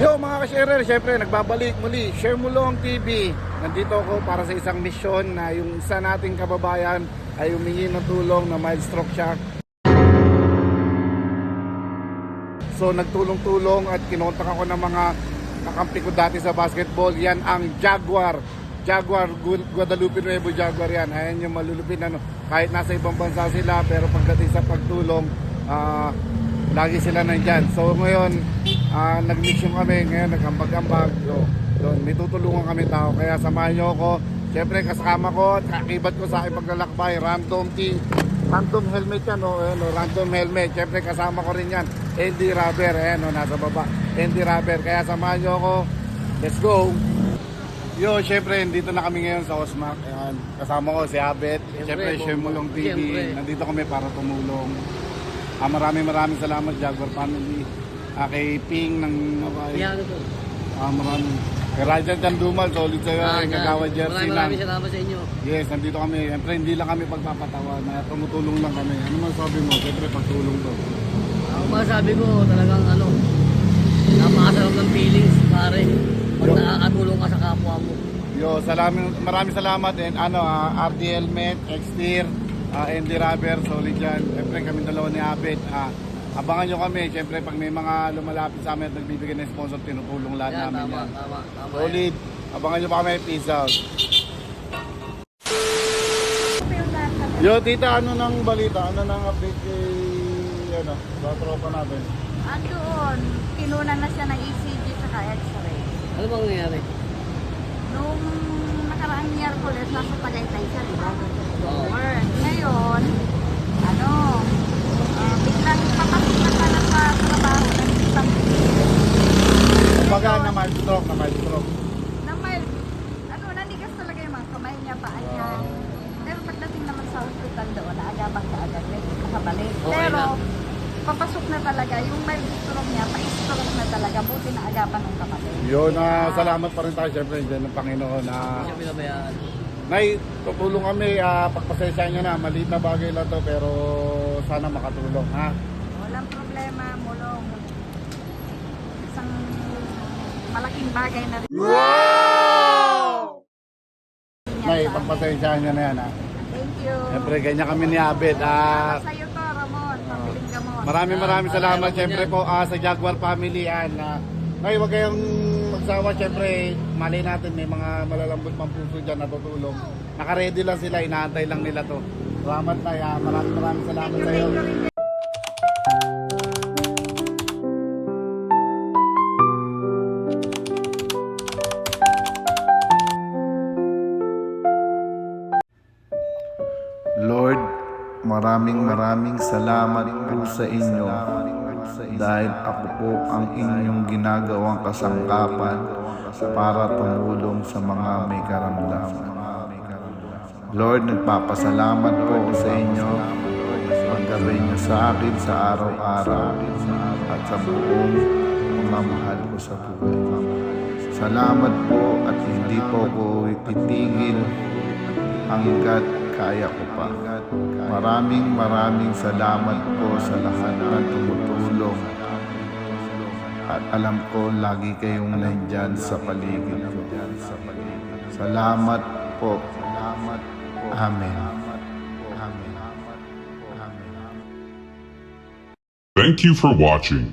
Yo mga ka-sharer, syempre nagbabalik muli, Share Mulong TV. Nandito ako para sa isang misyon na yung isa nating kababayan ay humingi ng tulong na mild stroke siya. So nagtulong-tulong at kinontak ako ng mga kakampi ko dati sa basketball. Yan ang Jaguar. Jaguar, Gu- Guadalupe Nuevo Jaguar yan. Ayan yung malulupin ano. Kahit nasa ibang bansa sila pero pagdating sa pagtulong, ah, lagi sila nandyan. So ngayon, ah, nag-mission kami. Ngayon nagambag-ambag. So, yun, may tutulungan kami tao. Kaya samahan nyo ako. Siyempre kasama ko at kakibat ko sa aking paglalakbay. Random team. Random helmet yan, oh, ayan, oh, random helmet. Siyempre kasama ko rin yan. Andy Rubber, ayan, oh, nasa baba. Andy Rubber. Kaya samahan nyo ako. Let's go! Yo, syempre, dito na kami ngayon sa Osmac. Ayan, kasama ko si Abet. Syempre, Share Mulong TV. siyempre. Nandito kami para tumulong. Ah, maraming maraming salamat, Jaguar Family. Ah, kay Ping ng Yan po. Ah, maraming. Kay Rajan Chandumal, solid sa'yo. Ah, kay yan. Kagawa Jersey Maraming lang. maraming salamat sa inyo. Yes, nandito kami. Siyempre, hindi lang kami pagpapatawa na tumutulong lang kami. Ano man sabi mo? Siyempre, pagtulong to. Ang masabi ko talagang ano, napakasarap ng feelings, pare. Pag Yo. nakakatulong ka sa kapwa mo. Yo, salamin, maraming salamat din. Ano, ah, RD Helmet, Extir, uh, Andy Rubber, solid yan. Siyempre, kami dalawa ni Abet. Ah, abangan nyo kami. Siyempre, pag may mga lumalapit sa amin at nagbibigay ng sponsor, tinutulong lahat Yan, namin tama, yan. tama, tama. Solid. Abangan nyo pa kami. Peace out. Yo, tita, ano nang balita? Ano nang update kay, ano, sa tropa natin? Andoon, kinunan na siya ng ECG at x-ray. Ano bang nangyari? Nung nakaraang Miyerkules, nasa Tagaytay siya, di ba? Oo. Or, ngayon, ano, ah, biglang papasok na pala sa trabaho ng isang Kumbaga na mild stroke, na mild stroke. na mild, ano, nanigas talaga yung mga kamay niya, paa niya. Pero pagdating naman sa hospital doon, naagabang ka agad, may nakabalik. Okay Pero, na. Papasok na talaga, yung mild stroke niya, pa-stroke na talaga, buti na agapan ng kapatid. Yun, na salamat pa rin tayo siyempre dyan ng Panginoon na Hindi siya pinabayaan. Nay, tutulong kami, ah, pagpasensya nyo na, maliit na bagay lang to pero sana makatulong ha. Walang problema, mulong. Isang malaking bagay na rin. Nay, pagpasensya nyo na yan ha. Thank you. Siyempre, ganyan kami ni Abed. Ah, iyo maraming maraming Ah, salamat siyempre po ah, sa Jaguar family yan. na Nay, huwag kayong magsawa siyempre. Mali natin may mga malalambot pang puso dyan na tutulong. Nakaready lang sila, inaantay lang nila to. Salamat Nay, ah. maraming maraming salamat sa iyo. Maraming maraming salamat po sa inyo dahil ako po ang inyong ginagawang kasangkapan para tumulong sa mga may karamdaman. Lord, nagpapasalamat po ako sa inyo paggabay niyo sa akin sa araw-araw at sa buong mga mahal ko sa buhay. Salamat po at hindi po ko ititigil hanggat kaya ko pa. Maraming maraming salamat po sa lahat ng tumutulong. At alam ko lagi kayong nandyan sa paligid ko. Salamat po. Amen. Thank you for watching.